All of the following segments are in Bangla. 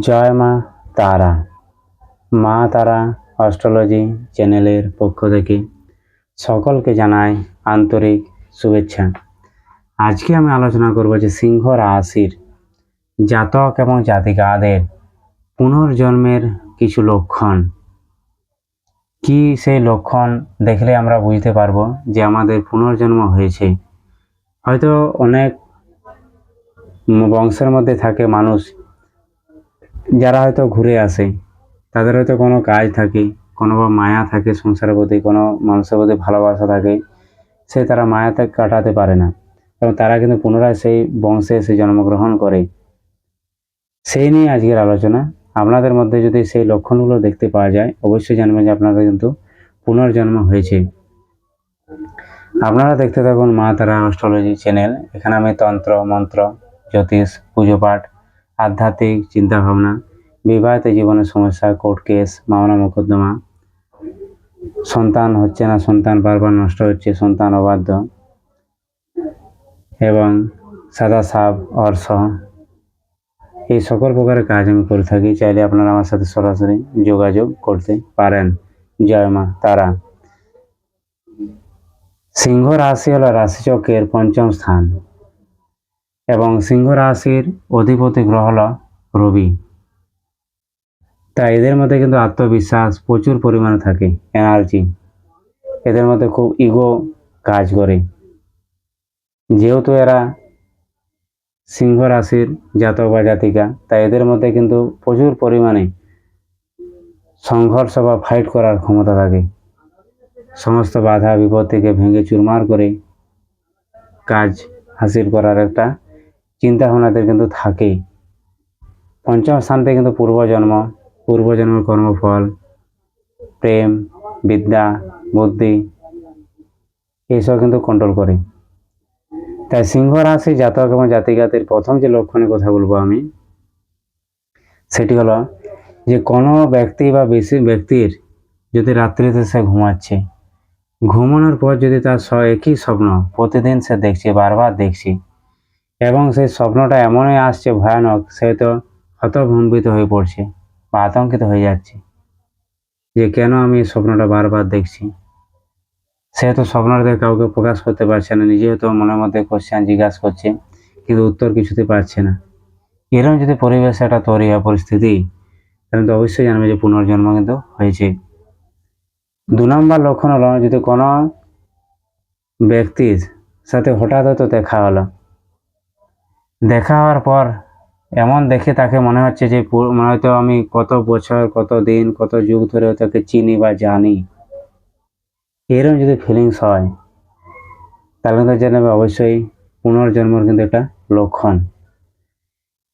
জয় মা তারা। মা তারা অস্ট্রোলজি চ্যানেলের পক্ষ থেকে সকলকে জানাই আন্তরিক শুভেচ্ছা। আজকে আমি আলোচনা করব যে সিংহ রাশির জাতক এবং জাতিকাদের পুনর্জন্মের কিছু লক্ষণ। কি সেই লক্ষণ দেখলে আমরা বুঝতে পারব যে আমাদের পুনর্জন্ম হয়েছে। হয়তো অনেক বংশের মধ্যে থাকে মানুষ যারা হয়তো ঘুরে আসে, তাদের হয়তো কোনো কাজ থাকে, কোনো বা মায়া থাকে সংসারের প্রতি, কোনো মানুষের প্রতি ভালোবাসা থাকে, সে তারা মায়াতে কাটাতে পারে না। এবং তারা কিন্তু পুনরায় সেই বংশে এসে জন্মগ্রহণ করে। সেই নিয়ে আজকের আলোচনা। আপনাদের মধ্যে যদি সেই লক্ষণগুলো দেখতে পাওয়া যায়, অবশ্যই জানবেন যে আপনাদের কিন্তু পুনর্জন্ম হয়েছে। আপনারা দেখতে থাকুন মা তারা অস্ট্রোলজি চ্যানেল। এখানে আমি তন্ত্র, মন্ত্র, জ্যোতিষ, পুজো পাঠ আধ্যাত্মিক চিন্তাভাবনা, বিবাহিত জীবনের সমস্যা কোর্ট কেস মামলা, মোকদ্দমা। সন্তান হচ্ছে না, সন্তান বারবার নষ্ট হচ্ছে, সন্তান অবাধ্য। এবং সাদা সাপ, অর্শ। এই সকল প্রকারের কাজ আমি করে থাকি। চাইলে আপনারা আমার সাথে সরাসরি যোগাযোগ করতে পারেন। জয় মা, তারা। সিংহ রাশি হলো রাশিচক্রের পঞ্চম স্থান। এবং সিংহ রাশির অধিপতি গ্রহ হল রবি। তাই এদের মধ্যে কিন্তু আত্মবিশ্বাস প্রচুর পরিমাণে থাকে এনার্জি এদের মধ্যে খুব ইগো কাজ করে। যেহেতু এরা সিংহ রাশির জাতক বা জাতিকা, তাই এদের মধ্যে কিন্তু প্রচুর পরিমাণে সংঘর্ষ বা ফাইট করার ক্ষমতা থাকে। সমস্ত বাধা বিপত্তিকে ভেঙে চুরমার করে কাজ হাসিল করার একটা চিন্তা ভাবনাতে কিন্তু থাকেই। পঞ্চম স্থানতে কিন্তু পূর্বজন্ম, পূর্বজন্মের কর্মফল, প্রেম, বিদ্যা, বুদ্ধি, এইসব কিন্তু কন্ট্রোল করে। তাই সিংহ রাশি জাতক এবং জাতিকাতের প্রথম যে লক্ষণের কথা বলব আমি, সেটি হলো যে কোনো ব্যক্তি বা বেশি ব্যক্তির যদি রাত্রিতে সে ঘুমাচ্ছে, ঘুমানোর পর যদি তার স- একই স্বপ্ন প্রতিদিন সে দেখছে, বারবার দেখছে এবং সেই স্বপ্নটা এমনই আসছে ভয়ানক, সে তো হতভম্বিত হয়ে পড়ছে বা আতঙ্কিত হয়ে যাচ্ছে যে কেন আমি এই স্বপ্নটা বারবার দেখছি। সে তো স্বপ্নটা কাউকে প্রকাশ করতে পারছে না, নিজেও তো মনের মধ্যে কোশ্চেন জিজ্ঞাসা করছে, কিন্তু উত্তর কিছুতে পারছে না। এরকম যদি পরিবেশ একটা তৈরি হয়, পরিস্থিতি, তাহলে তো অবশ্যই জানবে যে পুনর্জন্ম কিন্তু হয়েছে। দু নম্বর লক্ষণ হলো, যদি কোনো ব্যক্তির সাথে হঠাৎ হয়তো দেখা হলো দেখা হওয়ার পর এমন দেখে তাকে মনে হচ্ছে যে মনে হয়তো আমি কত বছর, কত দিন, কত যুগ ধরে তাকে চিনি বা জানি। এরকম যদি ফিলিংস হয়, তাহলে কিন্তু জানাবে অবশ্যই পুনর্জন্মর কিন্তু একটা লক্ষণ।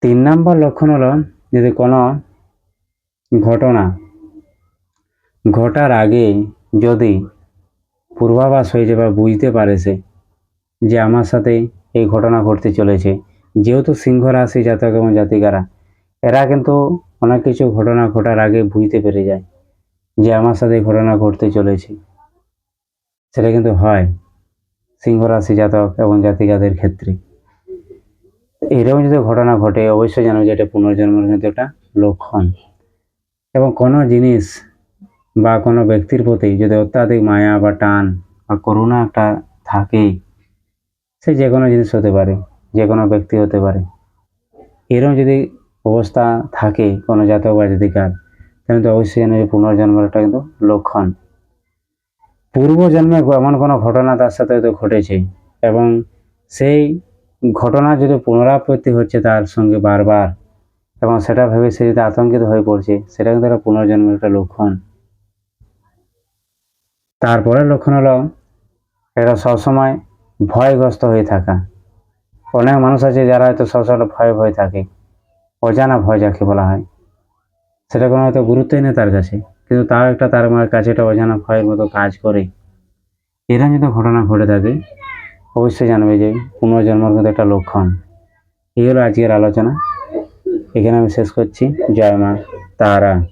তিন নম্বর লক্ষণ হলো যদি কোনো ঘটনা ঘটার আগে যদি পূর্বাভাস হয়ে যায় বা বুঝতে পারে সে যে আমার সাথে এই ঘটনা ঘটতে চলেছে যেহেতু সিংহ রাশি জাতক এবং জাতিকারা, এরা কিন্তু অনেক কিছু ঘটনা ঘটার আগে বুঝতে পেরে যায় যে আমার সাথে ঘটনা ঘটতে চলেছে। সেটা কিন্তু হয় সিংহ রাশি জাতক এবং জাতিকাদের ক্ষেত্রে। এরকম যদি ঘটনা ঘটে, অবশ্যই জানো যে এটা পুনর্জন্মের কিন্তু একটা লক্ষণ। এবং কোনো জিনিস বা কোনো ব্যক্তির প্রতি যদি অত্যাধিক মায়া বা টান বা করুণা একটা থাকে, সে যে কোনো জিনিস হতে পারে। যে কোনো ব্যক্তি হতে পারে। এরকম যদি অবস্থা থাকে কোনো জাতক বা জাতিকার, তাহলে তো অবশ্যই জানো যে পুনর্জন্মের একটা কিন্তু লক্ষণ। পূর্বজন্মে এমন কোনো ঘটনা তার সাথে হয়তো ঘটেছে এবং সেই ঘটনা যদি পুনরাবৃত্তি হচ্ছে তার সঙ্গে বারবার এবং সেটা ভেবে সে যদি আতঙ্কিত হয়ে পড়ছে, সেটা কিন্তু একটা পুনর্জন্মের একটা লক্ষণ। তারপরের লক্ষণ হলো এরা সবসময় ভয়গ্রস্ত হয়ে থাকা। অনেক মানুষ আছে যারা হয়তো সবসময় ভয় ভয় থাকে। অজানা ভয় যাকে বলা হয়। সেটা কোনো হয়তো গুরুত্বই নেই তার কাছে। কিন্তু তাও একটা তার মা- কাছে একটা অজানা ভয়ের মতো কাজ করে। এরকম যদি ঘটনা ঘটে থাকে, অবশ্যই জানবে যে পুনর্জন্মের কিন্তু একটা লক্ষণ। এই হলো আজকের আলোচনা। এখানে আমি শেষ করছি। জয় মা, তারা।